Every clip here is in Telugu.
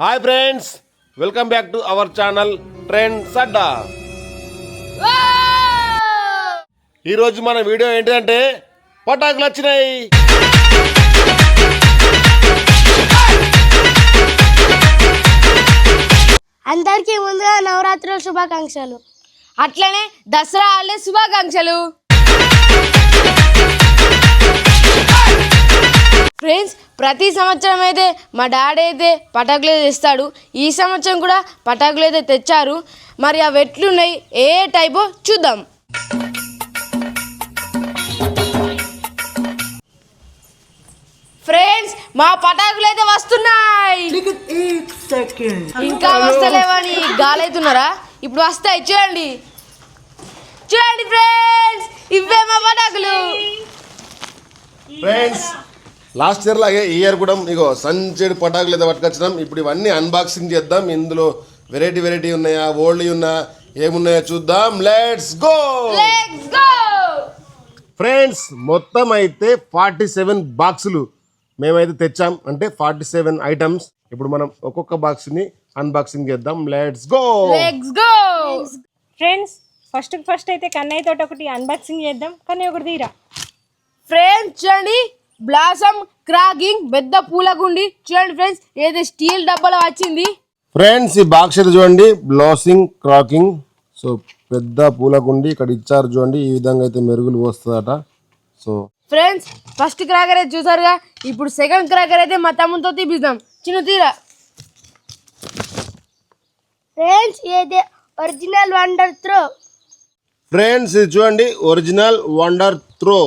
Hi friends welcome back to our channel trend సడ్డా ఈరోజు మన వీడియో ఏంటంటే పటాకులు వచ్చినాయి. అందరికీ ముందుగా నవరాత్రుల శుభాకాంక్షలు. అట్లనే దసరా హాలిడే శుభాకాంక్షలు. ఫ్రెండ్స్ ప్రతి సంవత్సరం అయితే మా డాడీ అయితే పటాకులు అయితే తెస్తాడు. ఈ సంవత్సరం కూడా పటాకులు అయితే తెచ్చారు. మరి అవి ఎట్లున్నాయి? ఏ టైపో చూద్దాం. ఫ్రెండ్స్ మా పటాకులు అయితే వస్తున్నాయి. ఇంకా వస్తలేవని గాలైతున్నారా? ఇప్పుడు వస్తాయి చూడండి. చూడండి ఫ్రెండ్స్ ఇవే మా పటాకులు. ఫ్రెండ్స్ లాస్ట్ ఇయర్ లాగే ఈ ఇయర్ కూడా ఇగో సంచెడు పటాకులు అయితే పట్టుకొచ్చినాం. ఇప్పుడు ఇవన్నీ అన్బాక్సింగ్ చేద్దాం. ఇందులో వెరైటీ వెరైటీ ఉన్నాయా? ఓల్డ్ ఉన్నా? ఏమున్నాయో చూద్దాం. Let's go let's go friends మొత్తం అయితే ఫార్టీ సెవెన్ బాక్సులు మేమైతే తెచ్చాం. అంటే ఫార్టీ సెవెన్ ఐటమ్స్ ఇప్పుడు మనం ఒక్కొక్క బాక్స్ని అన్బాక్సింగ్ చేద్దాం. Let's go let's go friends first first అయితే కన్నయ్య తోటి ఒకటి అన్బాక్సింగ్ చేద్దాం. కన్నయ్య ఒకటి తీరా? ఫ్రెండ్స్ చూడండి. బ్లాసమ్ క్రాకింగ్ పెద్ద పూలగుండి. చూడండి ఫ్రెండ్స్ ఏదో స్టీల్ డబ్బాలో వచ్చింది. ఫ్రెండ్స్ ఈ బాక్స్ చూడండి. బ్లాసింగ్ క్రాకింగ్ సో పెద్ద పూలకుండి ఇక్కడ ఇచ్చారు చూడండి. ఈ విధంగా అయితే మెరుగులు పోస్తుందట. సో ఫ్రెండ్స్ ఫస్ట్ క్రాకర్ అయితే చూసారుగా ఇప్పుడు సెకండ్ క్రాకర్ అయితే మా తమ్ముతో తీపిద్దాం. చిన్న తీరా. ఫ్రెండ్స్ ఇది ఒరిజినల్ వండర్ త్రో. ఫ్రెండ్స్ ఇది చూడండి. Original wonder throw.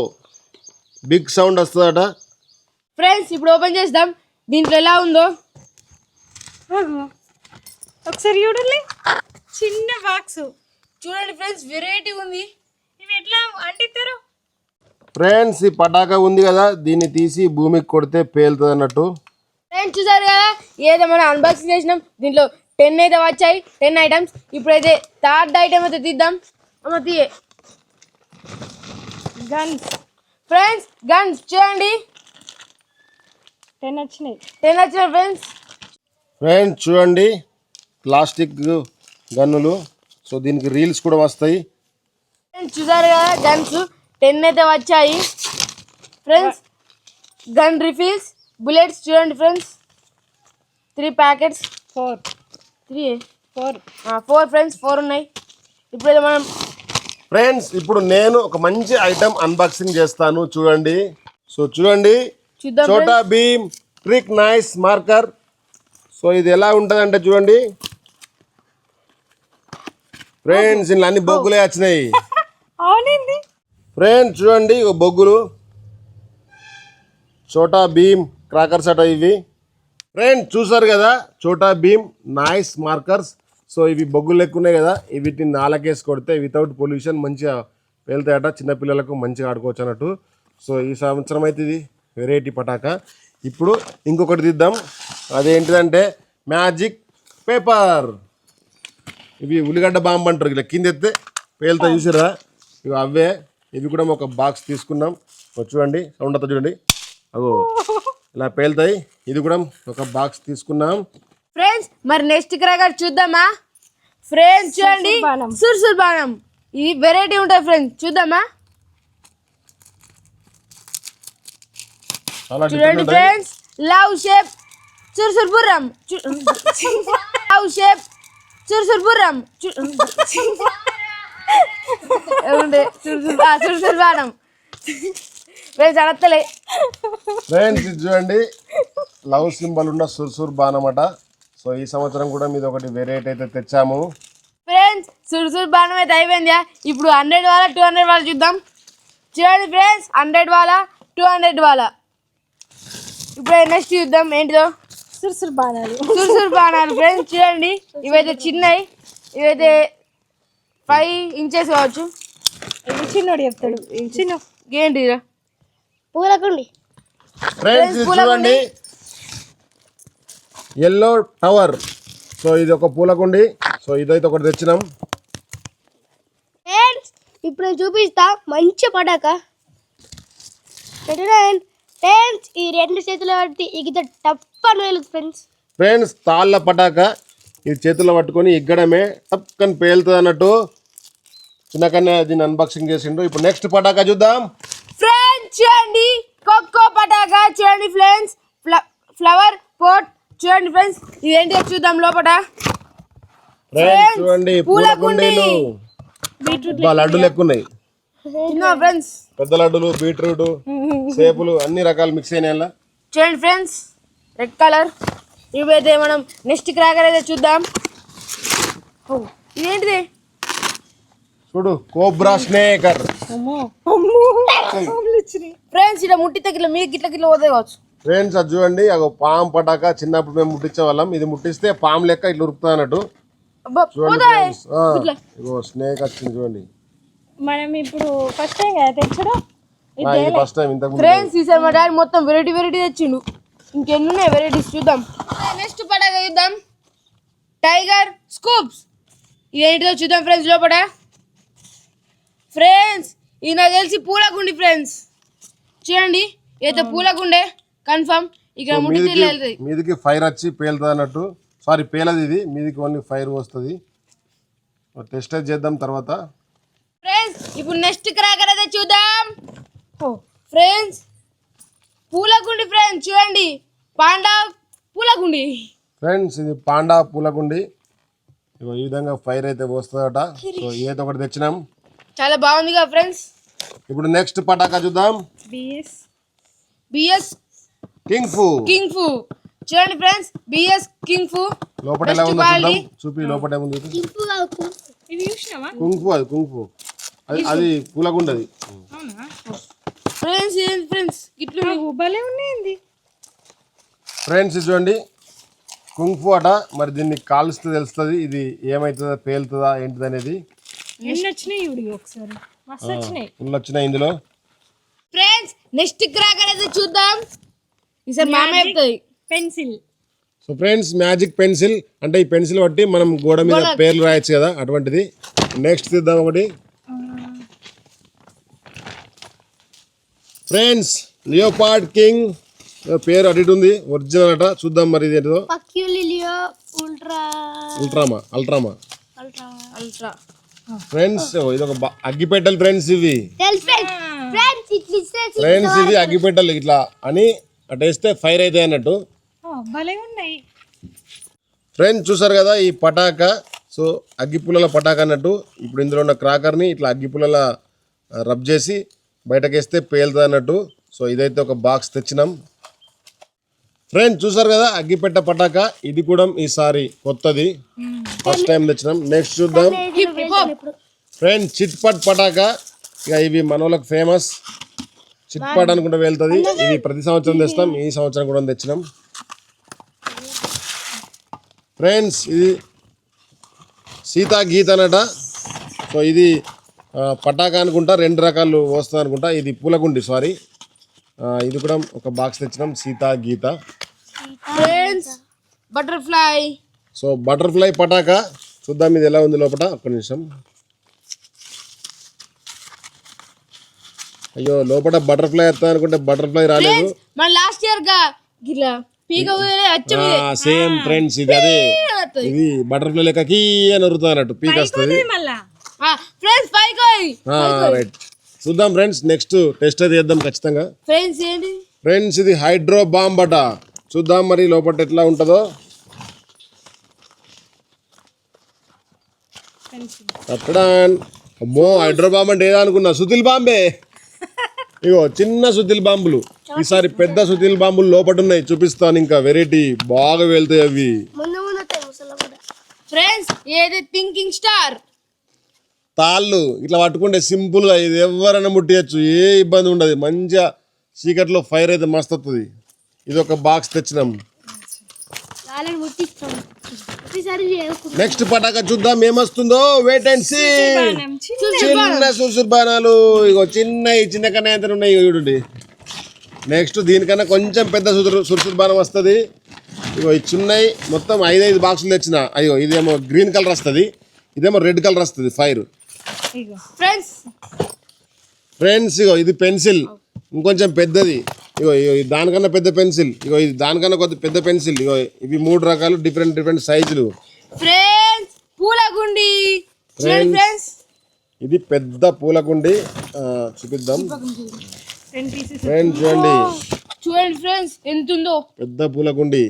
Big sound వస్తుందట. ఫ్రెండ్స్ ఇప్పుడు ఓపెన్ చేద్దాం. దీంట్లో ఎలా ఉందో? ఒకసారి చూడండి. చిన్న బాక్స్ చూడండి ఫ్రెండ్స్ వెరైటీ ఉంది. ఇవి ఎట్లా అంటిస్తారు ఫ్రెండ్స్ ఈ పటాకా ఉంది కదా దీన్ని తీసి భూమికి కొడితే పేలుతుంది అన్నట్టు. ఫ్రెండ్స్ చూసారు కదా? ఏదో మనం అన్బాక్సింగ్ చేసినాం. దీంట్లో టెన్ అయితే వచ్చాయి టెన్ ఐటమ్స్ ఇప్పుడైతే థర్డ్ ఐటమ్ అయితే తీద్దాం. అమ్మ తీయే. గన్స్ ఫ్రెండ్స్ గన్స్ చూడండి టెన్ వచ్చినాయి. టెన్ వచ్చిన ఫ్రెండ్స్ ఫ్రెండ్స్ చూడండి. ప్లాస్టిక్ గన్నులు సో దీనికి రీల్స్ కూడా వస్తాయి. ఫ్రెండ్స్ చూసారు కదా గన్స్ టెన్ అయితే వచ్చాయి. ఫ్రెండ్స్ గన్ రిఫిల్స్ బుల్లెట్స్ చూడండి friends three packets four three four four friends four ఉన్నాయి. ఇప్పుడైతే మనం ఫ్రెండ్స్ ఇప్పుడు నేను ఒక మంచి ఐటమ్ అన్బాక్సింగ్ చేస్తాను. చూడండి. సో చూడండి. Chhota Bheem trick nice marker so ఇది ఎలా ఉంటుందంటే చూడండి. ఫ్రెండ్స్ ఇందులో అన్ని బొగ్గులే వచ్చినాయి. అవునండి. ఫ్రెండ్స్ చూడండి ఇగో బొగ్గులు. చోటా భీమ్ క్రాకర్స్ అట ఇవి. ఫ్రెండ్స్ చూసారు కదా? Chhota Bheem nice markers so ఇవి బొగ్గులు లెక్కున్నాయి కదా వీటిని నాలకేసి కొడితే వితౌట్ పొల్యూషన్ మంచిగా వెళ్తాయట చిన్నపిల్లలకు మంచిగా ఆడుకోవచ్చు అన్నట్టు. సో ఈ సంవత్సరం అయితే ఇది వెరైటీ పటాక. ఇప్పుడు ఇంకొకటి తీద్దాం. అదేంటిదంటే మ్యాజిక్ పేపర్. ఇవి ఉల్లిగడ్డ బాంబు అంటారు ఇలా కింద ఎత్తే పేలుతా చూసిరా ఇవి అవే. ఇవి కూడా ఒక బాక్స్ తీసుకున్నాం. చూడండి సౌండ్ అంతా చూడండి. అగో ఇలా పేలుతాయి. ఇది కూడా ఒక బాక్స్ తీసుకున్నాం. ఫ్రెండ్స్ మరి నెక్స్ట్ క్రాకర్ చూద్దామా? ఫ్రెండ్స్ చూడండి. బాణం. సుర్సుర్ బాణం. ఇది వెరైటీ ఉంటుంది ఫ్రెండ్స్ చూద్దామా? చూడండి ఉంటాయి. ఫ్రెండ్స్ లవ్ షేప్ సుర్సుర్ బుర్రం. లవ్ షేప్ సుర్సుర్ బుర్రం. బాణం. ఫ్రెండ్స్ అడతలే ఫ్రెండ్స్ ఇది చూడండి. లవ్ సింబల్ ఉన్న సుర్సుర్ బాణమట సో ఈ సంవత్సరం కూడా మీద ఒకటి వెరైటీ అయితే తెచ్చాము. ఫ్రెండ్స్ సుర్సుర్ బాణం అయితే అయిపోయిందా ఇప్పుడు హండ్రెడ్ వాళ్ళ టూ హండ్రెడ్ వాళ్ళ చూద్దాం. చూడండి ఫ్రెండ్స్ హండ్రెడ్ వాళ్ళ టూ హండ్రెడ్ వాళ్ళ ఇప్పుడు నెక్స్ట్ చూద్దాం ఏంటిదో? సురుసురు బాణాలు. సుర్సుర్ బాణాలు ఫ్రెండ్స్ చూడండి. ఇవైతే చిన్నవి ఇవైతే ఫైవ్ ఇంచెస్ కావచ్చు. చిన్నోడు చెప్తాడు. చిన్న ఏంటి పూలకుండి ఫ్రెండ్స్ చూడండి. ఎల్లో టవర్ సో ఇది ఒక పూలకుండి. సో ఇదైతే ఒకటి తెచ్చినాం. ఇప్పుడు నేను చూపిస్తా. మంచి పటాక ఫ్రెండ్స్ ఈ రెండు చేతులు పట్టి టప్పని వేలు ఫ్రెండ్స్ ఫ్రెండ్స్ తాళ్ళ పటాక ఇది చేతుల్లో పట్టుకొని ఎగ్గడమే టక్కని పేలుతుంది అన్నట్టు చిన్న కన్నా దీన్ని అన్బాక్సింగ్ చేసిండు. ఇప్పుడు నెక్స్ట్ పటాకా చూద్దాం. ఫ్రెండ్స్ చూడండి. కొక్కో పటాకా చూడండి ఫ్రెండ్స్ ఫ్లవర్ పోట్ చూడండి ఫ్రెండ్స్ ఇదేంటి చూద్దాం లోపల చూడండి పూల కుండీలు. లడ్డూలు ఎక్కువ ఉన్నాయి చిన్న ఫ్రెండ్స్? పెద్ద లడ్డూలు బీట్రూట్ సేపులు అన్ని రకాలు మిక్స్ అయినాయి చూడండి ఫ్రెండ్స్ రెడ్ కలర్ ఇవైతే మనం నెక్స్ట్ క్రాకర్ అయితే చూద్దాం. ఓ, ఇదేంటిది చూడు కోబ్రా స్నేకర్ ఫ్రెండ్స్ ఇక్కడ ముట్టి తగ్గిల మీకు గిట్ల గిట్ల కావచ్చు. ఫ్రెండ్స్ అది చూడండి. అగో పాము పటాక చిన్నప్పుడు మేము ముట్టించే వాళ్ళం ఇది ముట్టిస్తే పాము లెక్క ఇట్లా ఉరుకుతా అన్నట్టు. చూడండి ఫ్రెండ్స్ ఇగో స్నేక్ వచ్చింది చూడండి. మనం ఇప్పుడు ఫస్ట్ టైం కదా తెచ్చడం ఫస్ట్ టైం ఇంతకు ఫ్రెండ్స్ ఈసారి మా డాడీ మొత్తం వెరైటీ వెరైటీ తెచ్చిండు. ఇంకెన్ని ఉన్నాయి వెరైటీస్ చూద్దాం. నెక్స్ట్ పడగ చూద్దాం. టైగర్ స్కూప్స్ ఇదేంటిదో చూద్దాం ఫ్రెండ్స్ లోపల. ఫ్రెండ్స్ ఇది నాకు తెలిసి పూలకుండి ఫ్రెండ్స్ చూడండి అయితే పూలకుండే కన్ఫర్మ్. ఇక్కడ ముట్టి మీదికి ఫైర్ వచ్చి పేలుతుంది అన్నట్టు. సారీ పేలది ఇది. మీదికి ఓన్లీ ఫైర్ వస్తుంది. టెస్ట్ చేద్దాం తర్వాత. ఫ్రెండ్స్ ఇప్పుడు నెక్స్ట్ క్రాకర్ అయితే చూద్దాం. ఓ ఫ్రెండ్స్ పూలకుండి ఫ్రెండ్స్ చూడండి. పాండా పూలకుండి ఫ్రెండ్స్ ఇది పాండా పూలకుండి ఇగో ఈ విధంగా ఫైర్ అయితే వస్తుందట. సో ఏదో ఒకటి తెచ్చినాం. చాలా బాగుంది కదా ఫ్రెండ్స్ ఇప్పుడు నెక్స్ట్ పటాకా చూద్దాం. బిఎస్ బిఎస్ కింగ్ ఫు. కింగ్ ఫు. చూడండి ఫ్రెండ్స్ బిఎస్ కింగ్ ఫు. లోపల ఎలా ఉందో చూద్దాం. చూపి లోపల ఏముంది ఇది చూసినావా? కుంగ్ఫు అది కుంగ్ఫు అది అది పూలకుండది అవునా? ఫ్రెండ్స్ ఏంటి ఫ్రెండ్స్ ఇట్లు భలే ఉన్నాయండి. ఫ్రెండ్స్ ఇది చూడండి. కుంగ్ఫు అట మరి దీన్ని కాలుస్తే తెలుస్తుంది ఇది ఏమవుతుందా పేలుతుందా ఏంటిది అనేది. వచ్చినాయి ఇందులో? ఫ్రెండ్స్ నెక్స్ట్ క్రాకర్ అయితే చూద్దాం. ఈసారి మామ చెప్తుంది pencil so friends magic pencil అంటే ఈ పెన్సిల్ బట్టి మనం గోడ మీద పేర్లు రాయొచ్చు కదా అటువంటిది. నెక్స్ట్ తీద్దాం ఒకటి. ఫ్రెండ్స్ లియోపార్డ్ కింగ్ పేరు అడిట్ ఉంది. ఒరిజినల్ అట. చూద్దాం మరి ఇది ఉల్ట్రా అల్ట్రామా అల్ట్రామా అల్ట్రా అల్ట్రా ఫ్రెండ్స్ ఇది ఒక అగ్గిపెట్టెలు ఫ్రెండ్స్ ఇవి. ఫ్రెండ్స్ ఇవి అగ్గిపెట్టెలు ఇట్లా అని అటు వేస్తే ఫైర్ అవుతాయి అన్నట్టు. భలే ఉన్నాయి. ఫ్రెండ్స్ చూసారు కదా ఈ పటాక? సో అగ్గిపుల్లల పటాక అన్నట్టు. ఇప్పుడు ఇందులో ఉన్న క్రాకర్ని ఇట్లా అగ్గిపుల్లల రబ్ చేసి బయటకేస్తే పేలుతుంది అన్నట్టు. సో ఇదైతే ఒక బాక్స్ తెచ్చినాం. ఫ్రెండ్స్ చూసారు కదా అగ్గిపెట్ట పటాక? ఇది కూడా ఈసారి కొత్తది. ఫస్ట్ టైం తెచ్చినాం. నెక్స్ట్ చూద్దాం. ఫ్రెండ్స్ చిట్ పట్ పటాక. ఇక ఇవి మనోళ్ళకి ఫేమస్ చిట్ పట్ అనుకుంటే వెళ్తుంది ఇవి ప్రతి సంవత్సరం తెస్తాం ఈ సంవత్సరం కూడా తెచ్చినాం. ఫ్రెండ్స్ ఇది సీతా గీత అనట. సో ఇది పటాకా అనుకుంటా రెండు రకాలు వస్తుంది అనుకుంటా. ఇది పూలగుండి సారీ ఇది కూడా ఒక బాక్స్ తెచ్చినాం Sita Geeta. Friends butterfly so butterfly Pataka చూద్దాం ఇది ఎలా ఉంది లోపల ఒక్క నిమిషం. అయ్యో లోపల బటర్ఫ్లై వస్తా అనుకుంటే బటర్ఫ్లై రాలేదు. మన లాస్ట్ ఇయర్గా గిట్లా పీక సేమ్ ఫ్రెండ్స్ ఇది అదే. ఇది బటర్ఫ్లై లెక్క కీ అని ఉరుతుంది అన్నట్టు పీక్ వస్తుంది. ఫ్రెండ్స్ పైకోయ్. రైట్ చూద్దాం ఫ్రెండ్స్ నెక్స్ట్ టెస్ట్ అయితే చేద్దాం ఖచ్చితంగా. ఫ్రెండ్స్ ఏంటి? ఫ్రెండ్స్ ఇది హైడ్రో బాంబ్ అట. చూద్దాం మరి లోపల ఎట్లా ఉంటుందో. అక్కడ అమ్మో హైడ్రో బాంబ్ అంటే ఏదో అనుకున్నా. సుతిల్ బాంబే. ఇగో చిన్న సుతిల్ బాంబులు. ఈసారి పెద్ద సుతిల్ బాంబులు లోపల ఉన్నాయి చూపిస్తాను ఇంకా. వెరైటీ బాగా వెళ్తాయి అవి. ఫ్రెండ్స్ ఏది థింకింగ్ స్టార్ తాళ్ళు. ఇట్లా పట్టుకుంటే సింపుల్గా ఇది ఎవరైనా ముట్టియచ్చు. ఏ ఇబ్బంది ఉండదు. మంచిగా చీకట్లో ఫైర్ అయితే మస్తు వస్తుంది ఇది ఒక బాక్స్ తెచ్చినాం. వాళ్ళని ముట్టిస్తాం నెక్స్ట్ పటాకా చూద్దాం ఏమొస్తుందో? వెయిట్ అండ్ సీ చిన్న చిన్న సుసుర్బానాలు ఇగో చిన్న చిన్న కన్నా ఎంత ఉన్నాయి ఇగో చూడండి. నెక్స్ట్ దీనికన్నా కొంచెం పెద్ద సుసురు వస్తుంది. ఇగో ఈ చిన్నవి మొత్తం ఐదు ఐదు బాక్సులు తెచ్చిన. అయ్యో ఇదేమో గ్రీన్ కలర్ వస్తుంది. ఇదేమో రెడ్ కలర్ వస్తుంది ఫైర్ ఇగో. ఫ్రెండ్స్ ఫ్రెండ్స్ ఇగో ఇది పెన్సిల్ ఇంకొంచెం పెద్దది. ఇగో ఇగో ఇది దానికన్నా పెద్ద పెన్సిల్. ఇగో ఇది దానికన్నా కొద్ది పెద్ద పెన్సిల్. ఇగో ఇవి మూడు రకాలు డిఫరెంట్ డిఫరెంట్ సైజులు ఫ్రెండ్స్ పూలగుండి. ఫ్రెండ్స్ ఇది పెద్ద పూలకుండి ఆ, చూపిద్దాం. ఫ్రెండ్స్ చూడండి. చూడండి ఫ్రెండ్స్ ఎంత ఉందో పెద్ద పూలకుండి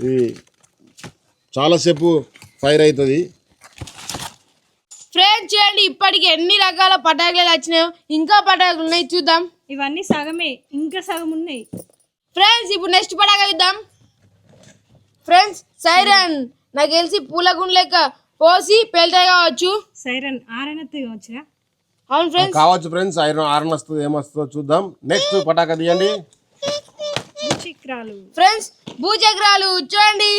ఇది చాలాసేపు ఫైర్ అవుతుంది ఫ్రెండ్స్ చూడండి ఇప్పటికి ఎన్ని రకాల పటాకులు వచ్చినాయో ఇంకా పటాకులు ఉన్నాయి చూద్దాం. ఇవన్నీ సగమే ఇంకా సగం ఉన్నాయి. ఫ్రెండ్స్ ఇప్పుడు నెక్స్ట్ పటాక చూద్దాం. ఫ్రెండ్స్ సైరన్ నాకు తెలిసి పూలగుండు లెక్క పోసి పెళ్తాయి కావచ్చు. సైరన్ ఆరైనత్తే అవును ఫ్రెండ్స్ కావచ్చు ఫ్రెండ్స్ ఐరన్ ఆరన్ వస్తుంది ఏమొస్తుందో చూద్దాం. నెక్స్ట్ పటాకా తీయండి. ఫ్రెండ్స్ భూచక్రాలు చూడండి.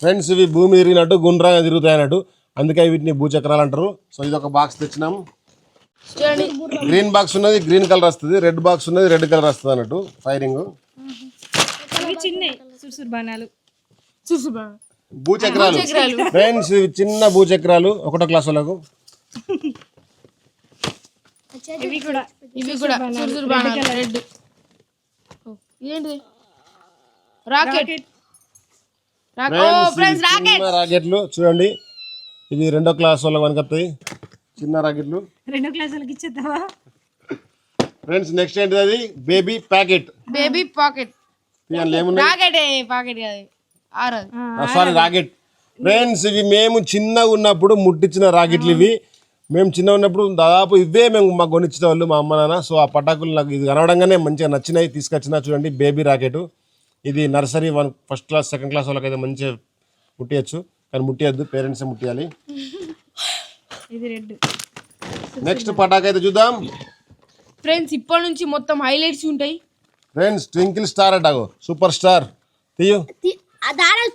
ఫ్రెండ్స్ ఇవి భూమి తిరిగినట్టు గుండ్రంగా తిరుగుతాయి అన్నట్టు అందుకే వీటిని భూచక్రాలు అంటారు. సో ఇది ఒక బాక్స్ తెచ్చినాం. గ్రీన్ బాక్స్ ఉన్నది గ్రీన్ కలర్ వస్తుంది రెడ్ బాక్స్ ఉన్నది రెడ్ కలర్ వస్తుంది అన్నట్టు ఫైరింగ్ భూచక్రాలు. ఫ్రెండ్స్ ఇవి చిన్న భూచక్రాలు ఒకటో క్లాస్ వాళ్ళకు. ఇవి కూడా ఇవి కూడా సురుసురు బాణాలు రెడ్ ఏంటి rocket rocket oh friends rocket చిన్న రాకెట్లు చూడండి ఇవి రెండో క్లాస్ వాళ్ళకి వస్తాయి చిన్న రాకెట్లు రెండో ఇచ్చేద్దావా ఫ్రెండ్స్ నెక్స్ట్ ఏంటిది అది బేబీ ప్యాకెట్ బేబీ పాకెట్ ఏమున్నాయి? రాకెట్ పాకెట్ కాదు. సారీ రాకెట్ ఫ్రెండ్స్ ఇవి మేము చిన్నగా ఉన్నప్పుడు ముట్టించిన రాకెట్లు ఇవి. మేము చిన్న ఉన్నప్పుడు దాదాపు ఇవే మేము మాకు కొనిచ్చిన వాళ్ళు మా అమ్మ నాన్న. సో ఆ పటాకులు నాకు ఇది కనవడంగానే మంచిగా నచ్చినాయి. తీసుకొచ్చిన చూడండి బేబీ రాకెట్ ఇది nursery one first class second class వాళ్ళకైతే మంచిగా ముట్టియచ్చు. కానీ ముట్టియద్దు పేరెంట్సే ముట్టియాలి. ఇది రెడ్. నెక్స్ట్ పటాక అయితే చూద్దాం. ఫ్రెండ్స్ ఇప్పటి నుంచి మొత్తం హైలైట్స్ ఉంటాయి. ఫ్రెండ్స్ ట్వింకిల్ స్టార్ అటాగో సూపర్ స్టార్. తీయు.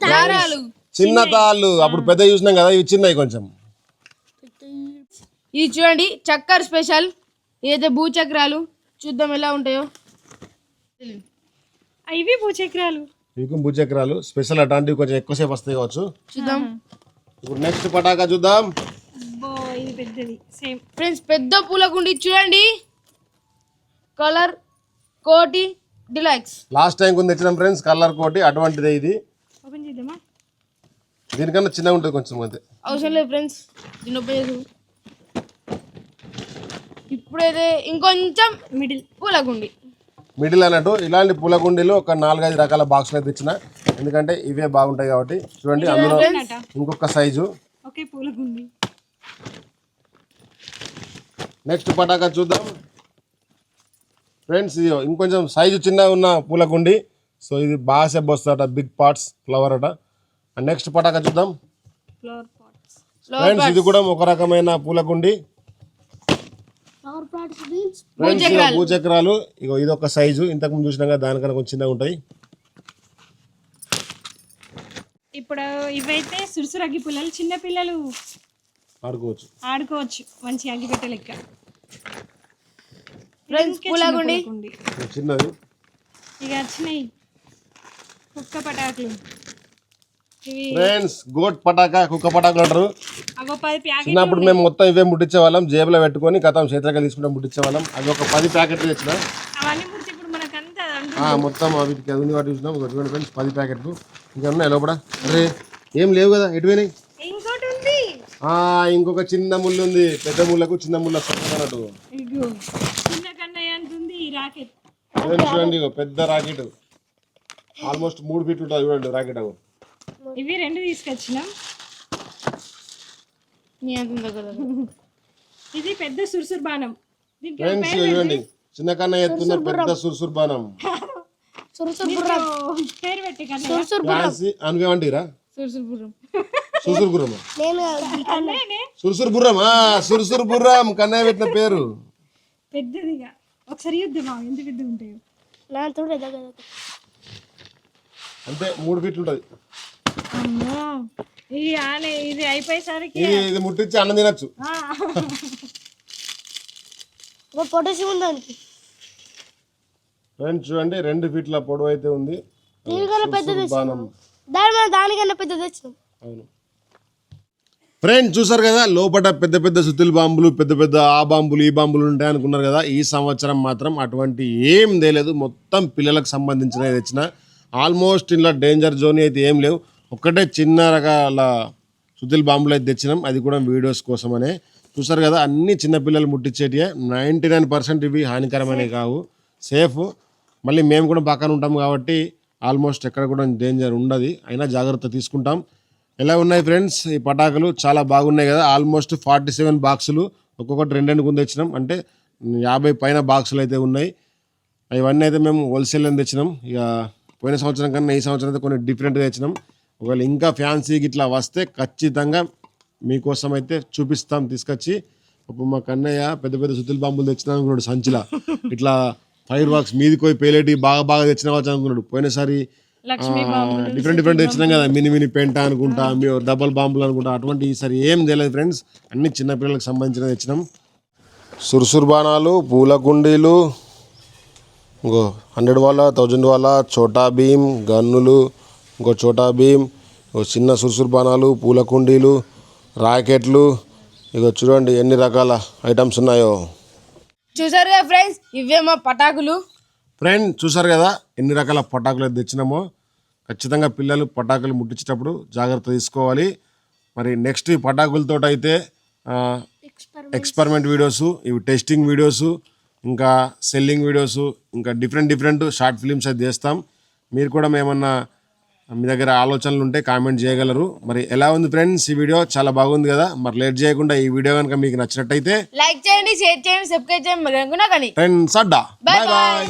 దారాలు చిన్న తాళ్ళు. అప్పుడు పెద్ద చూసినాం కదా ఇవి చిన్నవి కొంచెం. ఇది చూడండి చక్కర్ స్పెషల్. ఏదైతే భూచక్రాలు చూద్దాం ఎలా ఉంటాయో. ఇవి భూచక్రాలు. ఇవి భూచక్రాలు. స్పెషల్ అట్లాంటివి కొంచెం ఎక్కువసేపు వస్తాయి కావచ్చు. చూద్దాం. ఇప్పుడు నెక్స్ట్ పటాకా చూద్దాం. పెద్దది. సేమ్ ఫ్రెండ్స్ పెద్ద పూలకుండి చూడండి. కలర్ కోటి డిలక్స్ లాస్ట్ టైం కొంచెం తెచ్చినాం ఫ్రెండ్స్ కలర్ కోటి అటువంటిదే ఇది. ఓపెన్ చేద్దామా? దీనికన్నా చిన్నగా ఉంటుంది కొంచెం అంతే. అవసరం లేదు ఫ్రెండ్స్ దీని ఓపెన్ చేసు ఇప్పుడైతే ఇంకొంచెం మిడిల్ పూలకుండి మిడిల్ అన్నట్టు ఇలాంటి పూలకుండీలు ఒక నాలుగైదు రకాల బాక్సులు అయితే ఇచ్చిన ఎందుకంటే ఇవే బాగుంటాయి కాబట్టి చూడండి అందులో ఇంకొక సైజు ఒకే పూలకుంది నెక్స్ట్ పటాకా చూద్దాం. ఫ్రెండ్స్ ఇది ఇంకొంచెం సైజు చిన్న ఉన్న పూలకుండి. సో ఇది బాగా సేపు వస్తుందట బిగ్ పార్ట్స్ ఫ్లవర్ అట. నెక్స్ట్ పటాకా చూద్దాం. ఫ్లవర్ పాట్స్ ఫ్రెండ్స్ ఇది కూడా ఒక రకమైన పూలకుండి. పవర్ ప్లాంట్స్ మీన్స్ ఫ్రెండ్స్ ఇగో భూచక్రాలు. ఇగో ఇది ఒక సైజు ఇంతకు ముందు చూసినాం కదా దానికన్నా కొంచెం చిన్నగా ఉంటాయి. ఇప్పుడు ఇవైతే సురుసురు అగ్గి పుల్లలు చిన్న పిల్లలు ఆడుకోవచ్చు. ఆడుకోవచ్చు. మంచి అగ్గిపెట్టె లెక్క. చిన్నది. ఇక వచ్చినాయి. కుక్క పటాకులు. ఫ్రెండ్స్ గోట్ పటాకా కుక్క పటాకులు అంటారు. చిన్నప్పుడు మేము మొత్తం ఇవే ముట్టించే వాళ్ళం. జేబులో పెట్టుకొని కథం చేతికి తీసుకుంటే ముట్టించే వాళ్ళం. అది ఒక పది ప్యాకెట్లు తెచ్చిన. మొత్తం వీటికి అది ఉంది వాటి చూసినాం. ఫ్రెండ్స్ పది ప్యాకెట్లు. ఇంకా ఉన్నాయి లోపల? అరే ఏం లేవు కదా ఎటు పోయినాయి ఇంకోటి ఉంది ఆ, ఇంకొక చిన్న ముళ్ళు ఉంది. పెద్ద ముళ్ళకు చిన్న ముళ్ళు వస్తుంది అన్నట్టు. చూడండి పెద్ద రాకెట్. ఆల్మోస్ట్ మూడు ఫీట్ ఉంటుంది చూడండి రాకెట్ అవు ఇవి రెండు తీసుకొచ్చినాం. ఇది పెద్ద సురుసురు బాణం. ఫ్రెండ్స్ చూడండి చిన్న కన్నా ఎత్తున్న పెద్ద సుర్సుర్ బాణం. పేరు పెట్టి సురుసురు అనుకేమంటారా సురసురపురం సుర్సుర్ గుర్రం సుర్సుర్ బుర్రం కన్నయ్య పెట్టిన పేరు. పెద్దదిగా ఒకసారి చూద్దామా ఎంత పెద్ద ఉంటాయో. నా అంతే మూడు ఫీట్లు ఉంటుంది. అమ్మో ఇది ఆనే ఇది అయిపోయేసరికి ఇది ఇది ముట్టించి అన్నం తినచ్చు. ఒక పొటేషియం ఉందానికి ఫ్రెండ్స్ చూడండి రెండు ఫీట్ల పొడవు అయితే ఉంది. దీనికన్నా బాణం. దాని దానికన్నా పెద్ద తెచ్చినాం. అవును. ఫ్రెండ్ చూసారు కదా లోపల పెద్ద పెద్ద సుత్తుల బాంబులు పెద్ద పెద్ద ఆ బాంబులు ఈ బాంబులు ఉంటాయి అనుకున్నారు కదా ఈ సంవత్సరం మాత్రం అటువంటి ఏం తేలేదు. మొత్తం పిల్లలకు సంబంధించినవి తెచ్చిన. ఆల్మోస్ట్ ఇలా డేంజర్ జోన్ అయితే ఏం లేవు. ఒక్కటే చిన్న రకాల సుత్తుల బాంబులు అయితే తెచ్చినాం. అది కూడా వీడియోస్ కోసమనే. చూసారు కదా అన్ని చిన్న పిల్లలు ముట్టించేటివే నైంటీ నైన్ పర్సెంట్ ఇవి హానికరమైనవి కావు. సేఫ్ మళ్ళీ మేము కూడా పక్కన ఉంటాం కాబట్టి ఆల్మోస్ట్ ఎక్కడ కూడా డేంజర్ ఉండదు. అయినా జాగ్రత్త తీసుకుంటాం. ఎలా ఉన్నాయి ఫ్రెండ్స్? ఈ పటాకులు చాలా బాగున్నాయి కదా. ఆల్మోస్ట్ ఫార్టీ సెవెన్ బాక్సులు ఒక్కొక్కటి రెండు రెండు కుంది తెచ్చినాం. అంటే యాభై పైన బాక్సులు అయితే ఉన్నాయి. ఇవన్నీ అయితే మేము హోల్సేల్ అని తెచ్చినాం. ఇక పోయిన సంవత్సరం కన్నా ఈ సంవత్సరం అయితే కొన్ని డిఫరెంట్గా తెచ్చినాం. ఒకవేళ ఇంకా ఫ్యాన్సీ ఇట్లా వస్తే ఖచ్చితంగా మీకోసం అయితే చూపిస్తాం తీసుకొచ్చి. ఇప్పుడు మా కన్నయ్య పెద్ద పెద్ద సుతులు బాంబులు తెచ్చినాం అనుకున్నాడు సంచిలా. ఇట్లా ఫైర్ వర్క్స్ మీదికి పోయి పేలేటి బాగా బాగా తెచ్చిన వచ్చు అనుకున్నాడు. పోయినసారి డిఫరెంట్ డిఫరెంట్ తెచ్చినాం కదా మినీ మినీ పెంట అనుకుంటా మీ డబల్ బాంబులు అనుకుంటా అటువంటి ఈసారి ఏం తెలియదు ఫ్రెండ్స్. అన్ని చిన్న పిల్లలకు సంబంధించిన తెచ్చినాం. సురుసురు బాణాలు పూల కుండీలు ఇంకో హండ్రెడ్ వాళ్ళ థౌజండ్ వాళ్ళ చోటా భీమ్ గన్నులు ఇంకో చోటా భీమ్ ఇంకో చిన్న సురుసురు బాణాలు పూల కుండీలు రాకెట్లు ఇగో చూడండి ఎన్ని రకాల ఐటమ్స్ ఉన్నాయో. చూసారు కదా ఫ్రెండ్స్ ఇవే మా పటాకులు. ఫ్రెండ్ చూసారు కదా? ఎన్ని రకాల పటాకులు అయితే తెచ్చినామో? ఖచ్చితంగా పిల్లలు పటాకులు ముట్టించేటప్పుడు జాగ్రత్త తీసుకోవాలి. మరి నెక్స్ట్ ఈ పటాకులతో అయితే ఎక్స్పెరిమెంట్ వీడియోస్ ఇవి టెస్టింగ్ వీడియోస్ ఇంకా సెల్లింగ్ వీడియోస్ ఇంకా డిఫరెంట్ డిఫరెంట్ షార్ట్ ఫిలిమ్స్ అయితే చేస్తాం. మీరు కూడా మేమన్నా మీ దగ్గర ఆలోచనలు ఉంటే కామెంట్ చేయగలరు. మరి ఎలా ఉంది ఫ్రెండ్స్ ఈ వీడియో చాలా బాగుంది కదా? మరి లేట్ చేయకుండా ఈ వీడియో కనుక మీకు నచ్చినట్టయితే లైక్ చేయండి షేర్ చేయండి సబ్స్క్రైబ్ చేయండి. ఫ్రెండ్స్ అడ్డా. Bye bye